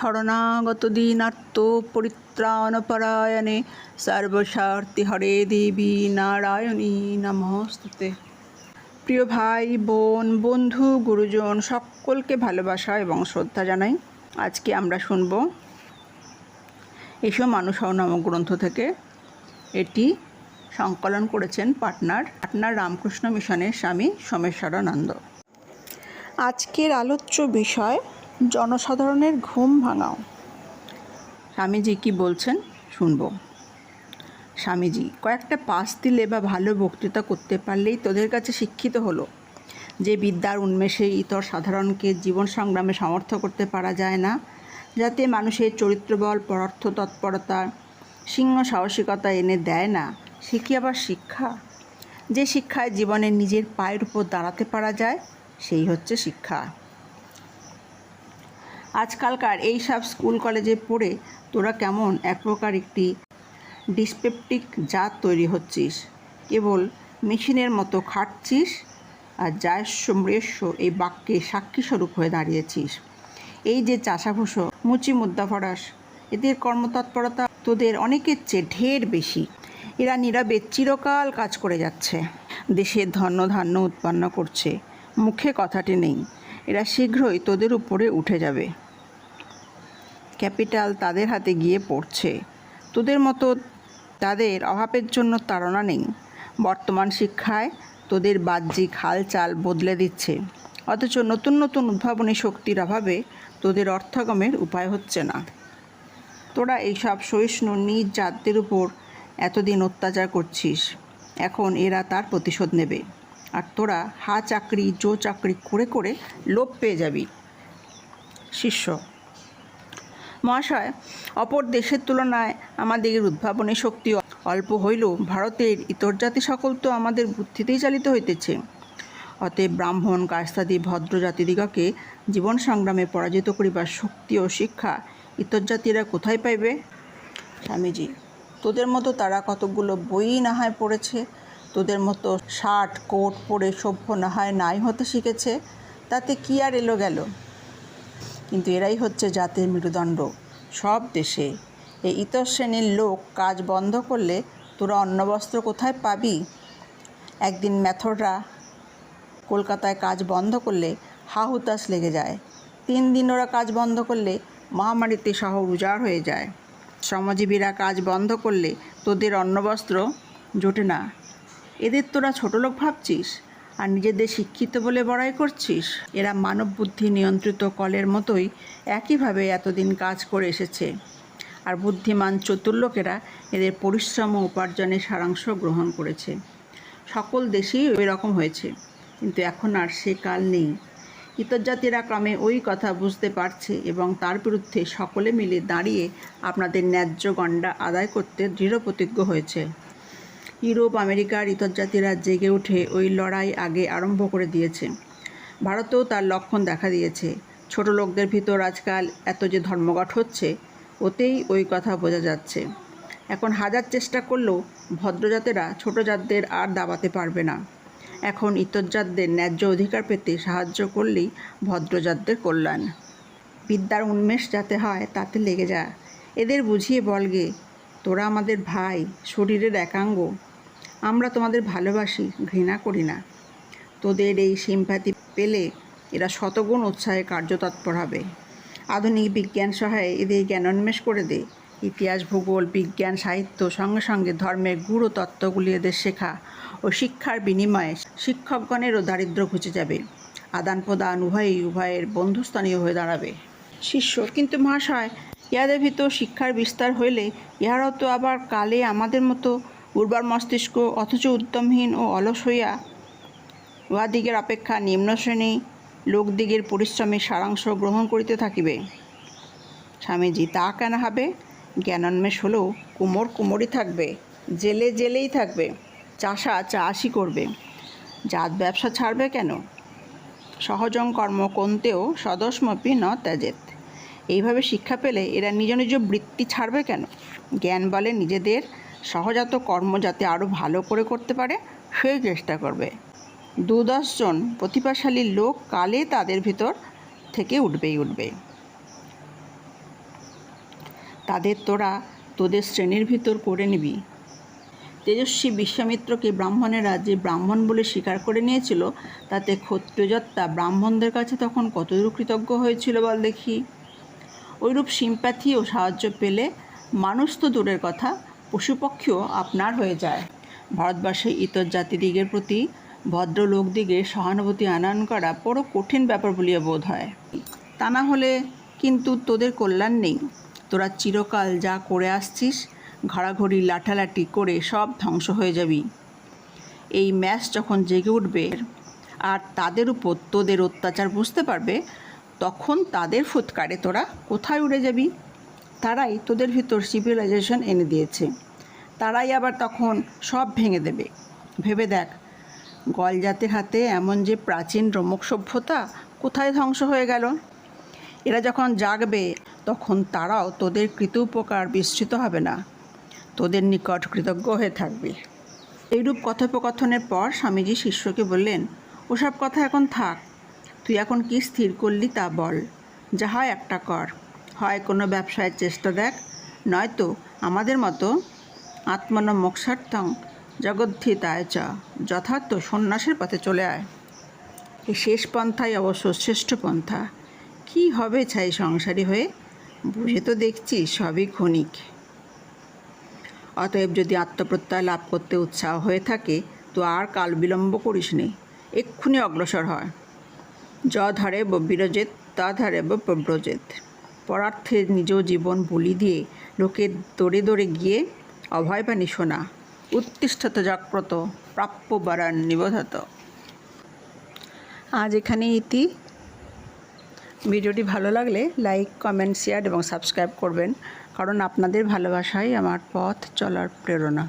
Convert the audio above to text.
শরণাগত দীনার্ত পরিত্রাণপরায়ণে সর্বস্বার্থী হরে দেবী নারায়ণী নমস্তুতে। প্রিয় ভাই, বোন, বন্ধু, গুরুজন, সকলকে ভালোবাসা এবং শ্রদ্ধা জানাই। আজকে আমরা শুনব এসব মানুষ নামক গ্রন্থ থেকে এটি সংকলন করেছেন পাটনার পাটনার রামকৃষ্ণ মিশনের স্বামী সোমেশ্বরানন্দ। আজকের আলোচ্য বিষয় জনসাধারণের ঘুম ভাঙাও। স্বামীজি কি বলছেন? শুনব। স্বামীজি, কয়েকটা পাস দিলে বা ভালো বক্তৃতা করতে পারলেই তোদের কাছে শিক্ষিত হলো। যে বিদ্যার উন্মেষে ইতর সাধারণকে জীবন সংগ্রামে সমর্থ করতে পারা যায় না, যাতে মানুষের চরিত্রবল পরার্থ তৎপরতা, সিংহ সাহসিকতা এনে দেয় না, সে কি আবার শিক্ষা? যে শিক্ষায় জীবনে নিজের পায়ের উপর দাঁড়াতে পারা যায়, সেই হচ্ছে শিক্ষা। আজকালকার এই সব স্কুল কলেজে পড়ে তোরা কেমন এক প্রকার একটি ডিসপেপটিক জাত তৈরি হচ্ছিস। কেবল মেশিনের মতো খাটছিস আর যায়স্য মৃস্য এই বাক্যে সাক্ষী স্বরূপ হয়ে দাঁড়িয়েছিস। এই যে চাষাভুষো, মুচি মুদ্রা ফরাস, এদের কর্মতৎপরতা তোদের অনেকের চেয়ে ঢের বেশি। এরা নীরবে চিরকাল কাজ করে যাচ্ছে। দেশের ধন্য ধান্য উৎপন্ন করছে। মুখে কথাটি নেই। এরা শীঘ্রই তোদের উপরে উঠে যাবে। ক্যাপিটাল তাদের হাতে গিয়ে পড়ছে। তোদের মতো তাদের অভাবের জন্য তাড়না নেই। বর্তমান শিক্ষায় তোদের বাহ্যিক হালচাল বদলে দিচ্ছে। অথচ নতুন নতুন উদ্ভাবনী শক্তির অভাবে তোদের অর্থগমের উপায় হচ্ছে না। তোরা এইসব সহিষ্ণু, নিজ জাতদের উপর এতদিন অত্যাচার করছিস। এখন এরা তার প্রতিশোধ নেবে। আর তোরা হা চাকরি, জো চাকরি করে করে লোভ পেয়ে যাবি। শিষ্য মহাশয়, অপর দেশের তুলনায় আমাদের উদ্ভাবনী শক্তি অল্প হইলেও ভারতের ইতরজাতি সকল তো আমাদের বুদ্ধিতেই চালিত হইতেছে। অতএব ব্রাহ্মণ কাস্তাদি ভদ্র জাতিদিগকে জীবন সংগ্রামে পরাজিত করিবার শক্তি ও শিক্ষা ইতরজাতিরা কোথায় পাইবে? স্বামীজি, তোদের মতো তারা কতকগুলো বই না হয় পড়েছে, তোদের মতো শার্ট কোট পরে সভ্য না হয় নাই হতে শিখেছে, তাতে কি আর এলো গেল? কিন্তু এরাই হচ্ছে জাতির মেরুদণ্ড সব দেশে এই ইতর শ্রেণির লোক কাজ বন্ধ করলে তোরা অন্ন বস্ত্র কোথায় পাবি? একদিন ম্যাথররা কলকাতায় কাজ বন্ধ করলে হা হুতাশ লেগে যায়। তিন দিন ওরা কাজ বন্ধ করলে মহামারীতে শহর উজাড় হয়ে যায়। শ্রমজীবীরা কাজ বন্ধ করলে তোদের অন্নবস্ত্র জোটে না। এদের তোরা ছোট লোক ভাবছিস? আর নিজেদের শিক্ষিত বলে বড়াই করছিস? এরা মানব বুদ্ধি নিয়ন্ত্রিত কলের মতোই একইভাবে এতদিন কাজ করে এসেছে। আর বুদ্ধিমান চতুর লোকেরা এদের পরিশ্রম উপার্জনের সারাংশ গ্রহণ করেছে। সকল দেশেই ওই রকম হয়েছে। কিন্তু এখন আর সে কাল নেই। ইতরজাতিরা ক্রমে ওই কথা বুঝতে পারছে এবং তার বিরুদ্ধে সকলে মিলে দাঁড়িয়ে আপনাদের ন্যায্য গণ্ডা আদায় করতে দৃঢ় প্রতিজ্ঞ হয়েছে। ইউরোপ, আমেরিকার ইতরজাতিরা জেগে উঠে ওই লড়াই আগে আরম্ভ করে দিয়েছে। ভারতেও তার লক্ষণ দেখা দিয়েছে। ছোট লোকদের ভিতর আজকাল এত যে ধর্মঘট হচ্ছে, ওতেই ওই কথা বোঝা যাচ্ছে। এখন হাজার চেষ্টা করলেও ভদ্রজাতেরা ছোট জাতদের আর দাবাতে পারবে না। এখন ইতরজাতদের ন্যায্য অধিকার পেতে সাহায্য করলেই ভদ্রজাতদের কল্যাণ। বিদ্যার উন্মেষ যাতে হয়, তাতে লেগে যা। এদের বুঝিয়ে বলগে তোরা আমাদের ভাই, শরীরের একাঙ্গ। আমরা তোমাদের ভালোবাসি, ঘৃণা করি না। তোদের এই সিম্প্যাথি পেলে এরা শতগুণ উৎসাহে কার্যতৎপর হবে। আধুনিক বিজ্ঞান সহায়ে এদের জ্ঞানোন্মেষ করে দে। ইতিহাস, ভূগোল, বিজ্ঞান, সাহিত্য, সঙ্গে সঙ্গে ধর্মের গুরু তত্ত্বগুলি এদের শেখা ও শিক্ষার বিনিময়ে শিক্ষকগণেরও দারিদ্র ঘুচে যাবে। আদান প্রদান উভয়ই উভয়ের বন্ধুস্থানীয় হয়ে দাঁড়াবে। শিষ্য, কিন্তু মহাশয় ইহাদের ভিতর শিক্ষার বিস্তার হইলে ইহারাও তো আবার কালে আমাদের মতো উর্বর মস্তিষ্ক অথচ উদ্যমহীন ও অলস হইয়া উহাদিগের অপেক্ষা নিম্ন শ্রেণি লোকদিগের পরিশ্রমের সারাংশ গ্রহণ করিতে থাকিবে। স্বামীজি, তা কেন হবে জ্ঞানোন্মেষ হলেও কুমোর কুমোরই থাকবে, জেলে জেলেই থাকবে, চাষা চাষই করবে। জাত ব্যবসা ছাড়বে কেন? সহজং কর্ম কোনতেও সদস্মপি ন ত্যাজেত। এইভাবে শিক্ষা পেলে এরা নিজ নিজ বৃত্তি ছাড়বে কেন? জ্ঞান বলে নিজেদের সহজাত কর্ম যাতে আরও ভালো করে করতে পারে, সেই চেষ্টা করবে। দু দশজন প্রতিভাশালী লোক কালে তাদের ভিতর থেকে উঠবেই উঠবে। তাদের তোরা তোদের শ্রেণির ভিতর করে নিবি। তেজস্বী বিশ্বামিত্রকে ব্রাহ্মণেরা যে ব্রাহ্মণ বলে স্বীকার করে নিয়েছিল, তাতে ক্ষত্রিয়জত্তা ব্রাহ্মণদের কাছে তখন কতদূর কৃতজ্ঞ হয়েছিল বল দেখি। ওইরূপ সিম্প্যাথি ও সাহায্য পেলে মানুষ তো দূরের কথা, পশুপক্ষীও আপনার হয়ে যায়। ভারতবর্ষে ইতর জাতিদিগের প্রতি ভদ্রলোকদিগের সহানুভূতি আনয়ন করা বড় কঠিন ব্যাপার বলিয়া বোধ হয়। তা না হলে কিন্তু তোদের কল্যাণ নেই। তোরা চিরকাল যা করে আসছিস, ঘাড়াঘড়ি লাঠালাঠি করে সব ধ্বংস হয়ে যাবি। এই ম্যাচ যখন জেগে উঠবে, আর তাদের উপর তোদের অত্যাচার বুঝতে পারবে তখন তাদের ফুৎকারে তোরা কোথায় উড়ে যাবি? তারাই তোদের ভিতর সিভিলাইজেশন এনে দিয়েছে। তারাই আবার তখন সব ভেঙে দেবে। ভেবে দেখ গলজাতের হাতে এমন যে প্রাচীন রোমক সভ্যতা কোথায় ধ্বংস হয়ে গেল? এরা যখন জাগবে, তখন তারাও তোদের কৃত উপকার বিস্তৃত হবে না। তোদের নিকট কৃতজ্ঞ হয়ে থাকবে। এইরূপ কথোপকথনের পর স্বামীজি শিষ্যকে বললেন, ওসব কথা এখন থাক। তুই এখন কি স্থির করলি তা বল। যা হয় একটা কর। হয় কোনো ব্যবসায়ের চেষ্টা দেখ। নয়তো আমাদের মতো আত্মন মোক্ষার্থং জগদ্ধিতায় চ। যথার্থ সন্ন্যাসের পথে চলে আয়। এই শেষ পন্থাই অবশ্য শ্রেষ্ঠ পন্থা। কি হবে ছাই সংসারী হয়ে? বুঝে তো দেখছি সবই ক্ষণিক। অতএব যদি আত্মপ্রত্যয় লাভ করতে উৎসাহ হয়ে থাকে, তো আর কাল বিলম্ব করিস নে। এক্ষুনি অগ্রসর হয়। য ধারে বিরজেত, তা ধারে প্রব্রজেত। পরার্থে নিজ জীবন বলি দিয়ে লোকে দৌড়ে দৌড়ে গিয়ে, অভয় পানি শোনা উত্তিষ্ঠত জাগ্রত, প্রাপ্য বারান নিবোধত। আজ এখানে ইতি। ভিডিওটি ভালো লাগলে লাইক, কমেন্ট, শেয়ার এবং সাবস্ক্রাইব করবেন, কারণ আপনাদের ভালোবাসাই আমার পথ চলার প্রেরণা।